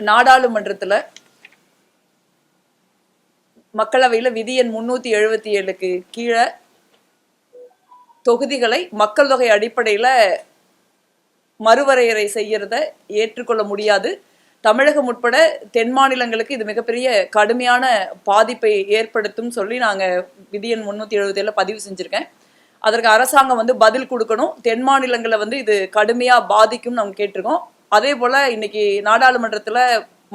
நாடாளுமன்றத்துல மக்களவையில விதி எண் முன்னூத்தி எழுபத்தி ஏழுக்கு கீழே தொகுதிகளை மக்கள் தொகை அடிப்படையில மறுவரையறை செய்யறத ஏற்றுக்கொள்ள முடியாது. தமிழகம் உட்பட தென் மாநிலங்களுக்கு இது மிகப்பெரிய கடுமையான பாதிப்பை ஏற்படுத்தும் சொல்லி நாங்க விதியன் எண் முன்னூத்தி எழுபத்தி ஏழுல பதிவு செஞ்சிருக்கேன். அதற்கு அரசாங்கம் வந்து பதில் கொடுக்கணும். தென் மாநிலங்களை வந்து இது கடுமையா பாதிக்கும் நம்ம கேட்டிருக்கோம். அதே போல இன்னைக்கு நாடாளுமன்றத்துல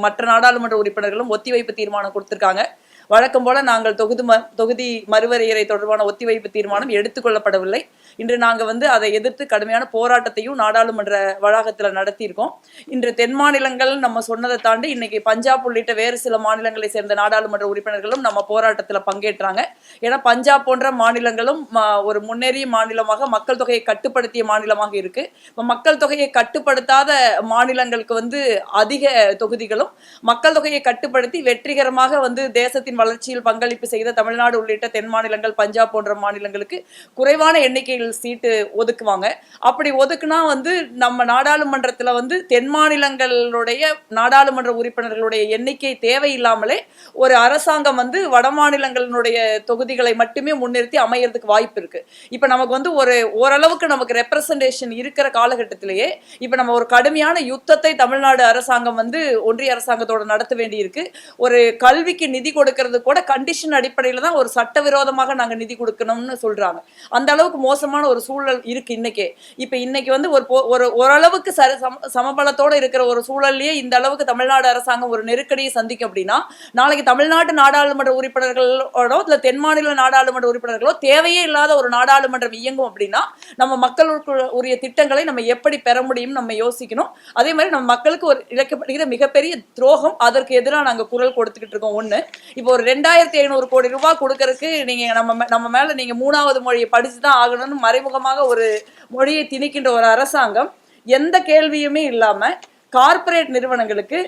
மற்ற நாடாளுமன்ற உறுப்பினர்களும் ஒத்திவைப்பு தீர்மானம் கொடுத்திருக்காங்க. வழக்கம் போல நாங்கள் தொகுதி ம தொகுதி மறுவரையறை தொடர்பான ஒத்திவைப்பு தீர்மானம் எடுத்துக்கொள்ளப்படவில்லை இன்று நாங்க வந்து அதை எதிர்த்து கடுமையான போராட்டத்தையும் நாடாளுமன்ற வளாகத்துல நடத்தியிருக்கோம். இன்று தென் மாநிலங்கள் நம்ம சொன்னதை தாண்டி இன்னைக்கு பஞ்சாப் உள்ளிட்ட வேறு சில மாநிலங்களை சேர்ந்த நாடாளுமன்ற உறுப்பினர்களும் நம்ம போராட்டத்தில் பங்கேற்றாங்க. ஏன்னா பஞ்சாப் போன்ற மாநிலங்களும் ஒரு முன்னேறிய மாநிலமாக மக்கள் தொகையை கட்டுப்படுத்திய மாநிலமாக இருக்கு. இப்போ மக்கள் தொகையை கட்டுப்படுத்தாத மாநிலங்களுக்கு வந்து அதிக தொகுதிகளும் மக்கள் தொகையை கட்டுப்படுத்தி வெற்றிகரமாக வந்து தேசத்தின் வளர்ச்சியில் பங்களிப்பு செய்த தமிழ்நாடு உள்ளிட்ட தென் மாநிலங்கள் பஞ்சாப் போன்ற மாநிலங்களுக்கு குறைவான எண்ணிக்கையில் சீட்டு ஒதுக்குவாங்க. அப்படி ஒதுக்குனா வந்து நம்ம நாடாளுமன்றத்தில் வந்து தென் மாநிலங்களுடைய நாடாளுமன்ற உறுப்பினர்களுடைய எண்ணிக்கை தேவையில்லாமலே ஒரு அரசாங்கம் வந்து வட மாநிலங்களினுடைய தொகுதிகளை மட்டுமே முன்னிறுத்தி அமையறதுக்கு வாய்ப்பு இருக்கு. இப்போ நமக்கு வந்து ஒரு ஓரளவுக்கு நமக்கு ரெப்ரசன்டேஷன் இருக்கிற காலகட்டத்திலேயே இப்ப நம்ம ஒரு கடுமையான யுத்தத்தை தமிழ்நாடு அரசாங்கம் வந்து ஒன்றிய அரசாங்கத்தோட நடத்த வேண்டியிருக்கு. ஒரு கல்விக்கு நிதி கொடுக்கறது கூட கண்டிஷன் அடிப்படையில் தான் ஒரு சட்டவிரோதமாக நாங்க நிதி கொடுக்கணும்னு சொல்றாங்க. அந்த அளவுக்கு மோசமான ஒரு சூழல் இருக்கு இன்னைக்கே. இப்ப இன்னைக்கு வந்து ஒரு ஒரு ஓரளவுக்கு சரி சம- சமபலத்தோட இருக்கிற ஒரு சூழல்லயே இந்த அளவுக்கு தமிழ்நாடு அரசாங்கம் ஒரு நெருக்கடியை சந்திக்கும் அப்படின்னா நாளைக்கு தமிழ்நாட்டு நாடாளுமன்ற உறுப்பினர்களோடோ இல்ல தென் மாநில நாடாளுமன்ற உறுப்பினர்களோ தேவையே இல்லாத ஒரு நாடாளுமன்றம் இயங்கும் அப்படின்னா நம்ம மக்களுக்கு உரிய திட்டங்களை நம்ம எப்படி பெற முடியும் நம்ம யோசிக்கணும். அதே மாதிரி நம்ம மக்களுக்கு ஒரு இழைக்கப்படுகிற மிகப்பெரிய துரோகம் அதற்கு எதிராக நாங்க குரல் கொடுத்துக்கிட்டு இருக்கோம் ஒண்ணு. இப்போ ஒரு ரெண்டாயிரத்தி ஐநூறு கோடி ரூபாய் கொடுக்கறதுக்கு நீங்க நம்ம நம்ம மேல நீங்க மூணாவது மொழியை படிச்சு தான் ஆகணும்னு மறைமுகமாக ஒரு மொழியை திணிக்கின்ற ஒரு அரசாங்கம் எந்த கேள்வியுமே இல்லாம கார்ப்பரேட் நிறுவனங்களுக்கு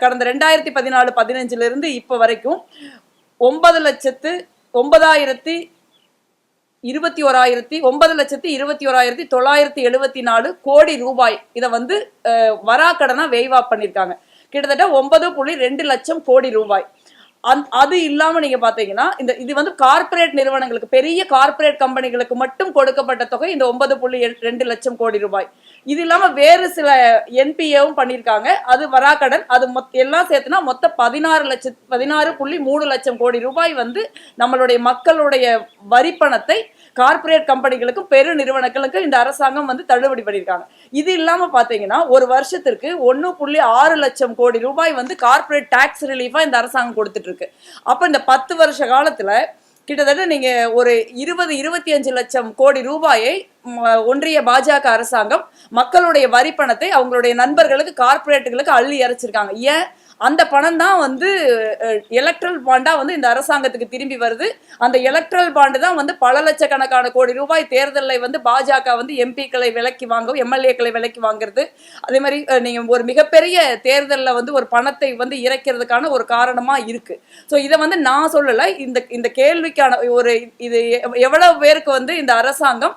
கடந்த ரெண்டாயிரத்தி பதினாலு பதினஞ்சுல இருந்து இப்போ வரைக்கும் ஒன்பது லட்சத்து ஒன்பதாயிரத்தி இருபத்தி ஓராயிரத்தி ஒன்பது லட்சத்தி இருபத்தி ஓராயிரத்தி தொள்ளாயிரத்தி எழுபத்தி நாலு கோடி ரூபாய் இதை வந்து வராக்கடனா வெய்வா பண்ணியிருக்காங்க கிட்டத்தட்ட ஒன்பது புள்ளி ரெண்டு லட்சம் கோடி ரூபாய். அந் அது இல்லாம நீங்க பாத்தீங்கன்னா இந்த இது வந்து கார்ப்பரேட் நிறுவனங்களுக்கு பெரிய கார்ப்பரேட் கம்பெனிகளுக்கு மட்டும் கொடுக்கப்பட்ட தொகை இந்த ஒன்பது புள்ளி ரெண்டு லட்சம் கோடி ரூபாய். இது இல்லாம வேறு சில என்பிஏவும் பண்ணியிருக்காங்க. அது வராக்கடன் அது மொத் எல்லாம் சேர்த்துனா மொத்தம் பதினாறு லட்சம் பதினாறு புள்ளி மூணு லட்சம் கோடி ரூபாய் வந்து நம்மளுடைய மக்களுடைய வரிப்பணத்தை கார்ப்பரேட் கம்பெனிகளுக்கும் பெரு நிறுவனங்களுக்கும் இந்த அரசாங்கம் வந்து தள்ளுபடி பண்ணியிருக்காங்க. இது இல்லாமல் பார்த்தீங்கன்னா ஒரு வருஷத்திற்கு ஒன்று புள்ளி ஆறு லட்சம் கோடி ரூபாய் வந்து கார்ப்பரேட் டேக்ஸ் ரிலீஃபாக இந்த அரசாங்கம் கொடுத்துட்ருக்கு. அப்போ இந்த பத்து வருஷ காலத்தில் கிட்டத்தட்ட நீங்கள் ஒரு இருபது இருபத்தி அஞ்சு லட்சம் கோடி ரூபாயை ஒன்றிய பாஜக அரசாங்கம் மக்களுடைய வரி பணத்தை அவங்களுடைய நண்பர்களுக்கு கார்ப்பரேட்டுகளுக்கு அள்ளி இறைச்சிருக்காங்க ஏன்? அந்த பணம் தான் வந்து எலக்ட்ரல் பாண்டா வந்து இந்த அரசாங்கத்துக்கு திரும்பி வருது. அந்த எலக்ட்ரல் பாண்டு தான் வந்து பல லட்சக்கணக்கான கோடி ரூபாய் தேர்தலில் வந்து பாஜக வந்து எம்பிக்களை விலக்கி வாங்கவும் எம்எல்ஏக்களை விலக்கி வாங்குறது. அதே மாதிரி நீங்கள் ஒரு மிகப்பெரிய தேர்தலில் வந்து ஒரு பணத்தை வந்து இறைக்கிறதுக்கான ஒரு காரணமாக இருக்கு. ஸோ இதை வந்து நான் சொல்லலை. இந்த இந்த கேள்விக்கான ஒரு இது எவ்- எவ்வளவு பேருக்கு வந்து இந்த அரசாங்கம்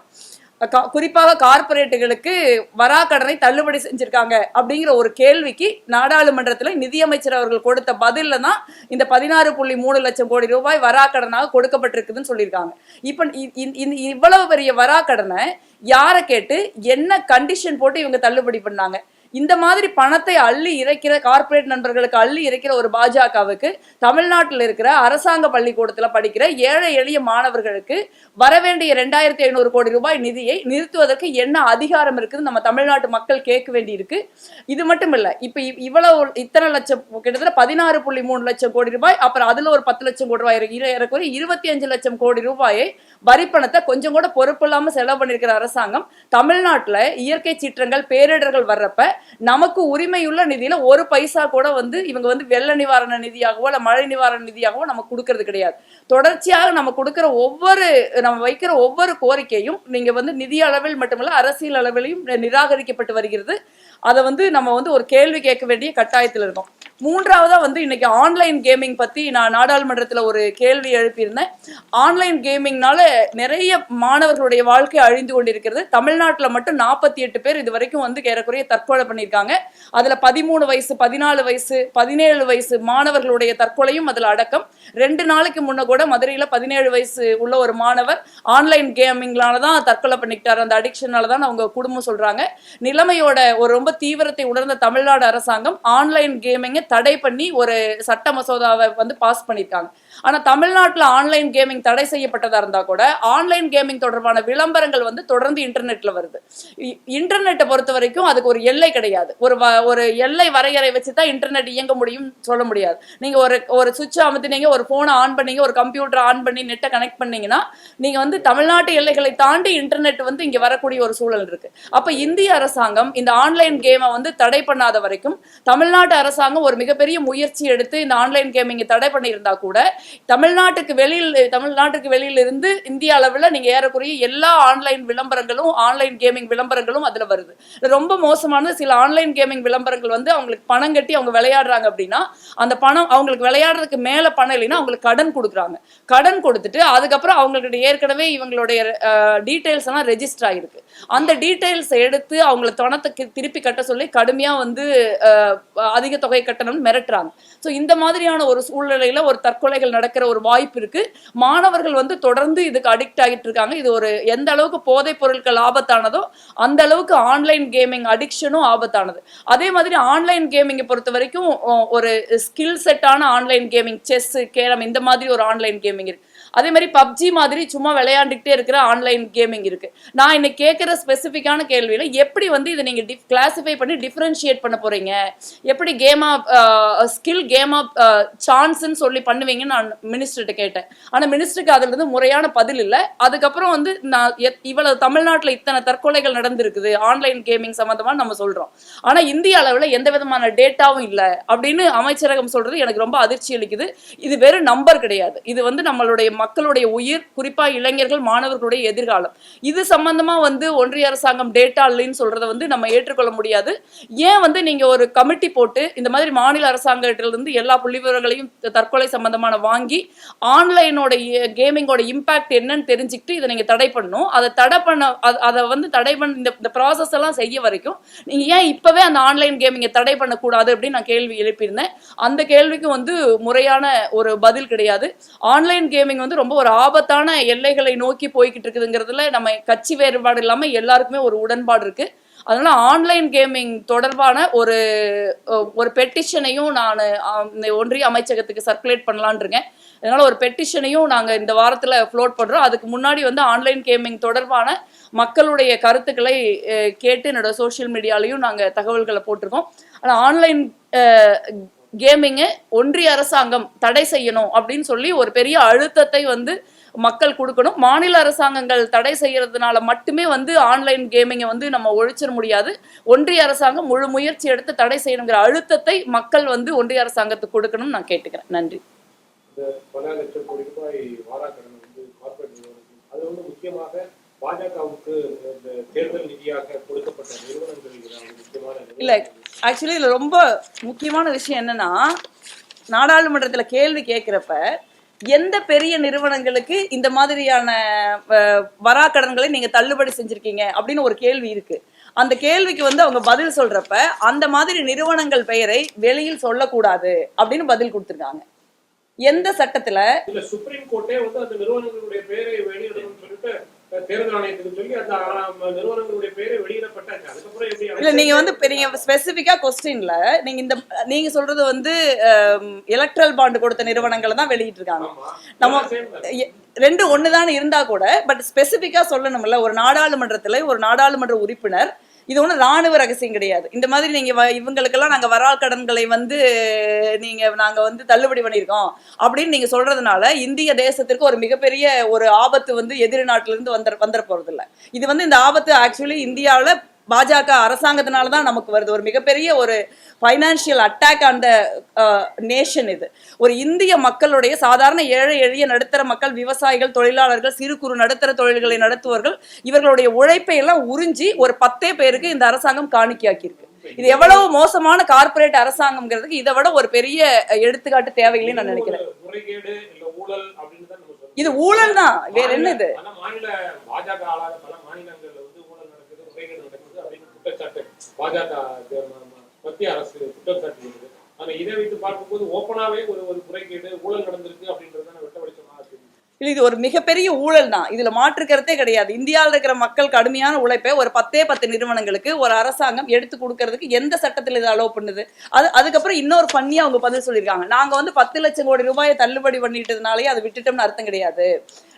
குறிப்பாக கார்ப்பரேட்டுகளுக்கு வராக்கடனை தள்ளுபடி செஞ்சிருக்காங்க அப்படிங்கிற ஒரு கேள்விக்கு நாடாளுமன்றத்தில் நிதியமைச்சர் அவர்கள் கொடுத்த பதிலில் தான் இந்த பதினாறு புள்ளி மூணு லட்சம் கோடி ரூபாய் வராக்கடனாக கொடுக்கப்பட்டிருக்குதுன்னு சொல்லியிருக்காங்க. இப்ப இ- இவ்வளவு பெரிய வராக்கடனை யாரை கேட்டு என்ன கண்டிஷன் போட்டு இவங்க தள்ளுபடி பண்ணாங்க? இந்த மாதிரி பணத்தை அள்ளி இறைக்கிற கார்ப்பரேட் நண்பர்களுக்கு அள்ளி இறைக்கிற ஒரு பாஜகவுக்கு தமிழ்நாட்டில் இருக்கிற அரசாங்க பள்ளிக்கூடத்தில் படிக்கிற ஏழை எளிய மாணவர்களுக்கு வரவேண்டிய ரெண்டாயிரத்தி ஐநூறு கோடி ரூபாய் நிதியை நிறுத்துவதற்கு என்ன அதிகாரம் இருக்குதுன்னு நம்ம தமிழ்நாட்டு மக்கள் கேட்க வேண்டியிருக்கு. இது மட்டும் இல்லை இப்போ இவ்- இவ்வளவு இத்தனை லட்சம் கிட்டத்தட்ட பதினாறு புள்ளி மூணு லட்சம் கோடி ரூபாய் அப்புறம் அதில் ஒரு பத்து லட்சம் கோடி ரூபாய் இறக்குறை இருபத்தி அஞ்சு லட்சம் கோடி ரூபாயை வரிப்பணத்தை கொஞ்சம் கூட பொறுப்பு இல்லாம செலவு பண்ணிருக்கிற அரசாங்கம் தமிழ்நாட்டுல இயற்கை சீற்றங்கள் பேரிடர்கள் வர்றப்ப நமக்கு உரிமையுள்ள நிதியில ஒரு பைசா கூட வந்து இவங்க வந்து வெள்ள நிவாரண நிதியாகவோ இல்ல மழை நிவாரண நிதியாகவோ நம்ம கொடுக்கறது கிடையாது. தொடர்ச்சியாக நம்ம கொடுக்கிற ஒவ்வொரு நம்ம வைக்கிற ஒவ்வொரு கோரிக்கையும் நீங்க வந்து நிதி அளவில் மட்டுமல்ல அரசியல் அளவிலையும் நிராகரிக்கப்பட்டு வருகிறது. அதை வந்து நம்ம வந்து ஒரு கேள்வி கேட்க வேண்டிய கட்டாயத்தில் இருக்கோம். மூன்றாவதா வந்து இன்னைக்கு ஆன்லைன் கேமிங் பத்தி நான் நாடாளுமன்றத்துல ஒரு கேள்வி எழுப்பியிருந்தேன். ஆன்லைன் கேமிங்னால நிறைய மாணவர்களுடைய வாழ்க்கை அழிந்து கொண்டிருக்கிறது. தமிழ்நாட்டில் மட்டும் நாற்பத்தி எட்டு பேர் இது வரைக்கும் வந்து ஏறக்குறைய தற்கொலை பண்ணியிருக்காங்க. அதுல பதிமூணு வயசு பதினாலு வயசு பதினேழு வயசு மாணவர்களுடைய தற்கொலையும் அதுல அடக்கம். ரெண்டு நாளைக்கு முன்ன கூட மதுரையில பதினேழு வயசு உள்ள ஒரு மாணவர் ஆன்லைன் கேமிங்னால தான் தற்கொலை பண்ணிக்கிட்டார். அந்த அடிக்ஷனால தான் அவங்க குடும்பம் சொல்றாங்க. நிலைமையோட ஒரு ரொம்ப தீவிரத்தை உணர்ந்த தமிழ்நாடு அரசாங்கம் ஆன்லைன் கேமிங்கை தடை பண்ணி ஒரு சட்ட மசோதாவை வந்து பாஸ் பண்ணியிருக்காங்க. ஆனால் தமிழ்நாட்டில் ஆன்லைன் கேமிங் தடை செய்யப்பட்டதாக இருந்தால் கூட ஆன்லைன் கேமிங் தொடர்பான விளம்பரங்கள் வந்து தொடர்ந்து இன்டர்நெட்டில் வருது. இன்டர்நெட்டை பொறுத்த வரைக்கும் அதுக்கு ஒரு எல்லை கிடையாது. ஒரு வ- ஒரு எல்லை வரையறை வச்சு தான் இன்டர்நெட் இயங்க முடியும் சொல்ல முடியாது. நீங்கள் ஒரு ஒரு சுவிட்ச் அமுத்தினீங்க ஒரு ஃபோனை ஆன் பண்ணீங்க ஒரு கம்ப்யூட்டர் ஆன் பண்ணி நெட்டை கனெக்ட் பண்ணீங்கன்னா நீங்கள் வந்து தமிழ்நாட்டு எல்லைகளை தாண்டி இன்டர்நெட் வந்து இங்கே வரக்கூடிய ஒரு சூழல் இருக்கு. அப்போ இந்திய அரசாங்கம் இந்த ஆன்லைன் கேமை வந்து தடை பண்ணாத வரைக்கும் தமிழ்நாட்டு அரசாங்கம் ஒரு மிகப்பெரிய முயற்சி எடுத்து இந்த ஆன்லைன் கேமிங்கை தடை பண்ணியிருந்தா கூட தமிழ்நாட்டுக்கு வெளியில் தமிழ்நாட்டுக்கு வெளியில இருந்து இந்திய அளவுல நீங்க ஏறக்குறைய எல்லா ஆன்லைன் விளம்பரங்களும் ஆன்லைன் கேமிங் விளம்பரங்களும் அதுல வருது. ரொம்ப மோசமானது சில ஆன்லைன் கேமிங் விளம்பரங்கள் வந்து அவங்களுக்கு பணம் கட்டி அவங்க விளையாடுறாங்க அப்படின்னா அந்த பணம் அவங்களுக்கு விளையாடுறதுக்கு மேலே பணம் இல்லைன்னா அவங்களுக்கு கடன் கொடுக்குறாங்க. கடன் கொடுத்துட்டு அதுக்கப்புறம் அவங்களுக்கு ஏற்கனவே இவங்களுடைய டீடைல்ஸ் எல்லாம் ரெஜிஸ்டர் ஆகிருக்கு அந்த டீட்டெயில்ஸ் எடுத்து அவங்கள பணத்தை திருப்பி கட்ட சொல்லி கடுமையா வந்து அதிக தொகை கட்டணும்னு மிரட்டுறாங்க. ஸோ இந்த மாதிரியான ஒரு சூழ்நிலையில ஒரு தற்கொலைகள் நடக்கிற ஒரு வாய்ப்பு இருக்கு. மாணவர்கள் வந்து தொடர்ந்து இதுக்கு அடிக்ட் ஆகிட்டு இருக்காங்க. இது ஒரு எந்த அளவுக்கு போதைப் பொருட்கள் ஆபத்தானதோ அந்த அளவுக்கு ஆன்லைன் கேமிங் அடிக்ஷனும் ஆபத்தானது. அதே மாதிரி ஆன்லைன் கேமிங்கை பொறுத்த வரைக்கும் ஒரு ஸ்கில் செட்டான ஆன்லைன் கேமிங் செஸ் கேரம் இந்த மாதிரி ஒரு ஆன்லைன் கேமிங் இருக்கு. அதே மாதிரி பப்ஜி மாதிரி சும்மா விளையாண்டுக்கிட்டே இருக்கிற ஆன்லைன் கேமிங் இருக்கு. நான் இன்னைக்கு கேட்குற ஸ்பெசிஃபிக்கான கேள்வியில எப்படி வந்து இதை நீங்க கிளாசிஃபை பண்ணி டிஃபரன்ஷியேட் பண்ண போறீங்க? எப்படி game of skill game of சான்ஸ்ன்னு சொல்லி பண்ணுவீங்கன்னு நான் நான் மினிஸ்டர்கிட்ட கேட்டேன். ஆனால் மினிஸ்டருக்கு அதுலேருந்து முறையான பதில் இல்லை. அதுக்கப்புறம் வந்து நான் இவ்வளவு தமிழ்நாட்டில் இத்தனை தற்கொலைகள் நடந்திருக்குது. ஆன்லைன் கேமிங் சம்மந்தமாக நம்ம சொல்கிறோம் ஆனால் இந்திய அளவில் எந்த விதமான டேட்டாவும் இல்லை அப்படின்னு அமைச்சரகம் சொல்கிறது எனக்கு ரொம்ப அதிர்ச்சி அளிக்குது. இது வெறும் நம்பர் கிடையாது. இது வந்து நம்மளுடைய மக்களுடைய உயிர் குறிப்பாக இளைஞர்கள் மாணவர்களுடைய எதிர்காலம். இது சம்பந்தமாக வந்து ஒன்றிய அரசாங்கம் டேட்டா இல்லைன்னு சொல்கிறத வந்து நம்ம ஏற்றுக்கொள்ள முடியாது. ஏன் வந்து நீங்கள் ஒரு கமிட்டி போட்டு இந்த மாதிரி மாநில அரசாங்கத்திலிருந்து எல்லா புள்ளி விவரங்களையும் தற்கொலை சம்பந்தமான வாங்கி ஆன்லைனோட கேமிங்கோட இம்பாக்ட் என்னன்னு தெரிஞ்சுக்கிட்டு இதை நீங்கள் தடை பண்ணணும். அதை தடை பண்ண அதை வந்து தடை பண்ண இந்த இந்த ப்ராசஸ் எல்லாம் செய்ய வரைக்கும் நீங்கள் ஏன் இப்போவே அந்த ஆன்லைன் கேமிங்கை தடை பண்ணக்கூடாது அப்படின்னு நான் கேள்வி எழுப்பியிருந்தேன். அந்த கேள்விக்கு வந்து முறையான ஒரு பதில் கிடையாது. ஆன்லைன் கேமிங் வந்து ரொம்ப ஒரு ஆபத்தான எல்லைகளை நோக்கி போய்கிட்டு இருக்குதுங்கிறதுல நம்ம கட்சி வேறுபாடு இல்லாமல் எல்லாருக்குமே ஒரு உடன்பாடு இருக்குது அதனால ஆன்லைன் கேமிங் தொடர்பான ஒரு ஒரு பெட்டிஷனையும் நான் இந்த ஒன்றிய அமைச்சகத்துக்கு சர்க்குலேட் பண்ணலான் இருக்கேன். அதனால ஒரு பெட்டிஷனையும் நாங்கள் இந்த வாரத்தில் ஃப்ளோட் பண்ணுறோம் அதுக்கு முன்னாடி வந்து ஆன்லைன் கேமிங் தொடர்பான மக்களுடைய கருத்துக்களை கேட்டு என்னோட சோஷியல் மீடியாலையும் நாங்கள் தகவல்களை போட்டிருக்கோம். ஆனால் ஆன்லைன் கேமிங்கை ஒன்றிய அரசாங்கம் தடை செய்யணும் அப்படின்னு சொல்லி ஒரு பெரிய அழுத்தத்தை வந்து மக்கள் கொடுக்கணும். மாநில அரசாங்கங்கள் தடை செய்யறதுனால மட்டுமே வந்து ஆன்லைன் கேமிங்கை வந்து நம்ம ஒழிச்சிட முடியாது. ஒன்றிய அரசாங்கம் முழு முயற்சி எடுத்து தடை செய்யணுங்கிற அழுத்தத்தை மக்கள் வந்து ஒன்றிய அரசாங்கத்துக்கு கொடுக்கணும்னு நான் கேட்டுக்கிறேன். நன்றி. இந்த பல லட்சம் கோடி ரூபாய் வாராக்கடன் வந்து கார்ப்பரேட் நிறுவனத்துக்கு அது வந்து முக்கியமாக பாஜகவுக்கு இந்த தேர்தல் நிதியாக கொடுக்கப்பட்ட நிறுவனங்கள் இது அது முக்கியமான இல்ல ஆக்சுவலி இதுல ரொம்ப முக்கியமான விஷயம் என்னன்னா நாடாளுமன்றத்துல கேள்வி கேட்கிறப்ப எந்த பெரிய நிறுவனங்களுக்கு இந்த மாதிரியான அஹ், வராக்கடன்களை நீங்க தள்ளுபடி செஞ்சிருக்கீங்க அப்படின்னு ஒரு கேள்வி இருக்கு. அந்த கேள்விக்கு வந்து அவங்க பதில் சொல்றப்ப அந்த மாதிரி நிறுவனங்கள் பெயரை வெளியில் சொல்லக்கூடாது அப்படின்னு பதில் கொடுத்துருக்காங்க. எந்த சட்டத்துல? சுப்ரீம் கோர்ட்டே வந்து அந்த நிறுவனங்களுடைய பெயரை வெளியிடணும்னு சொல்லிட்டு தேர்தல் ஆணையத்துக்கு சொல்லி அந்த ஆ, நிறுவனங்களுடைய பெயரை வெளியிடப்பட்டாச்சு அதுக்கப்புறம் எப்படி இல்ல நீங்க வந்து நீங்க ஸ்பெசிபிக்கா கொஸ்டின்ல நீங்க இந்த நீங்க சொல்றது வந்து எலக்ட்ரல் பாண்ட் கொடுத்த நிறுவனங்களை தான் வெளியிட்டு இருக்காங்க நம்ம ரெண்டு ஒண்ணுதான் இருந்தா கூட பட் ஸ்பெசிபிக்கா சொல்லணும்ல ஒரு நாடாளுமன்றத்துல ஒரு நாடாளுமன்ற உறுப்பினர் இது ஒன்றும் ராணுவ ரகசியம் கிடையாது. இந்த மாதிரி நீங்க வ- இவங்களுக்கெல்லாம் நாங்க வரால் கடன்களை வந்து நீங்க நாங்க வந்து தள்ளுபடி பண்ணியிருக்கோம். அப்படின்னு நீங்க சொல்றதுனால இந்திய தேசத்திற்கு ஒரு மிகப்பெரிய ஒரு ஆபத்து வந்து எதிரி நாட்டுல இருந்து வந்துட வந்துட இல்ல இது வந்து இந்த ஆபத்து ஆக்சுவலி இந்தியாவில் பாஜக அரசாங்கத்தினால தான் நமக்கு வருது. ஒரு மிகப்பெரிய ஒரு ஃபைனான்சியல் அட்டாக் அந்த நேஷன் இது. ஒரு இந்திய மக்களுடைய சாதாரண ஏழை எளிய நடுத்தர மக்கள் விவசாயிகள் தொழிலாளர்கள் சிறு குறு நடுத்தர தொழில்களை நடத்துவர்கள் இவர்களுடைய உழைப்பை எல்லாம் உறிஞ்சி ஒரு பத்தே பேருக்கு இந்த அரசாங்கம் காணிக்கையாக்கியிருக்கு. இது எவ்வளவு மோசமான கார்ப்பரேட் அரசாங்கம்ங்கிறதுக்கு இதை விட ஒரு பெரிய எடுத்துக்காட்டு தேவையில்லைன்னு நான் நினைக்கிறேன். இது ஊழல் தான் வேற என்ன இது பல மாநில பாஜக ஆளாத பல மாநிலங்கள்ல வந்து ஊழல் நடக்குது முறைகேடு நடக்குது அப்படின்னு குற்றச்சாட்டு. பாஜக மத்திய அரசு குற்றம் சாட்டியிருக்குது ஆனா இதை வைத்து பார்க்கும்போது ஓப்பனாவே ஒரு ஒரு முறைகேடு ஊழல் நடந்திருக்கு அப்படின்றத வெட்ட வெளிச்சமா தெரியுது. இல்ல, இது ஒரு மிகப்பெரிய ஊழல் தான். இதுல மாற்றுக்கிறதே கிடையாது. இந்தியாவில் இருக்கிற மக்கள் கடுமையான உழைப்பை ஒரு பத்தே பத்து நிறுவனங்களுக்கு ஒரு அரசாங்கம் எடுத்து கொடுக்கறதுக்கு எந்த சட்டத்தில் இதை அலோவ் பண்ணுது? அது அதுக்கப்புறம் இன்னொரு பண்ணியா அவங்க பதில் சொல்லியிருக்காங்க. நாங்க வந்து பத்து லட்சம் கோடி ரூபாயை தள்ளுபடி பண்ணிட்டதுனாலே அதை விட்டுட்டோம்னு அர்த்தம் கிடையாது.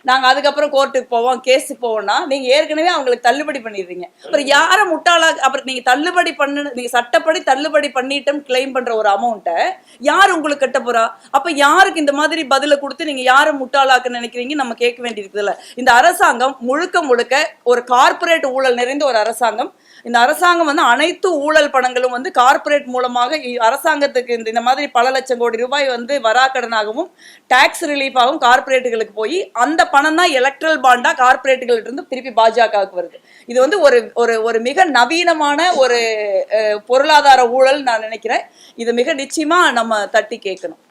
நாங்க அதுக்கப்புறம் கோர்ட்டுக்கு போவோம் கேஸுக்கு போவோம்னா நீங்க ஏற்கனவே அவங்களுக்கு தள்ளுபடி பண்ணிடுறீங்க. அப்புறம் யாரை முட்டாளா அப்புறம் நீங்க தள்ளுபடி பண்ணு நீங்க சட்டப்படி தள்ளுபடி பண்ணிட்டோம் கிளைம் பண்ற ஒரு அமௌண்ட்டை யார் உங்களுக்கு கட்ட போறா? அப்ப யாருக்கு இந்த மாதிரி பதிலை கொடுத்து நீங்க யாரை முட்டாளாக்க நினைக்கிறீங்க? நம்ம கேட்க வேண்டியிருக்குதுல்ல இந்த அரசாங்கம் முழுக்க முழுக்க ஒரு கார்ப்பரேட் ஊழல் நிறைந்த ஒரு அரசாங்கம் இந்த அரசாங்கம் வந்து அனைத்து ஊழல் பணங்களும் வந்து கார்ப்பரேட் மூலமாக அரசாங்கத்துக்கு இந்த இந்த மாதிரி பல லட்சம் கோடி ரூபாய் வந்து வராக்கடனாகவும் டாக்ஸ் ரிலீஃபாகவும் கார்ப்பரேட்டுகளுக்கு போய் அந்த பணம் தான் எலக்ட்ரல் பாண்டா கார்ப்பரேட்டுகள் இருந்து திருப்பி பாஜகவுக்கு வருது. இது வந்து ஒரு ஒரு ஒரு மிக நவீனமான ஒரு பொருளாதார ஊழல் நான் நினைக்கிறேன். இது மிக நிச்சயமா நம்ம தட்டி கேட்கணும்.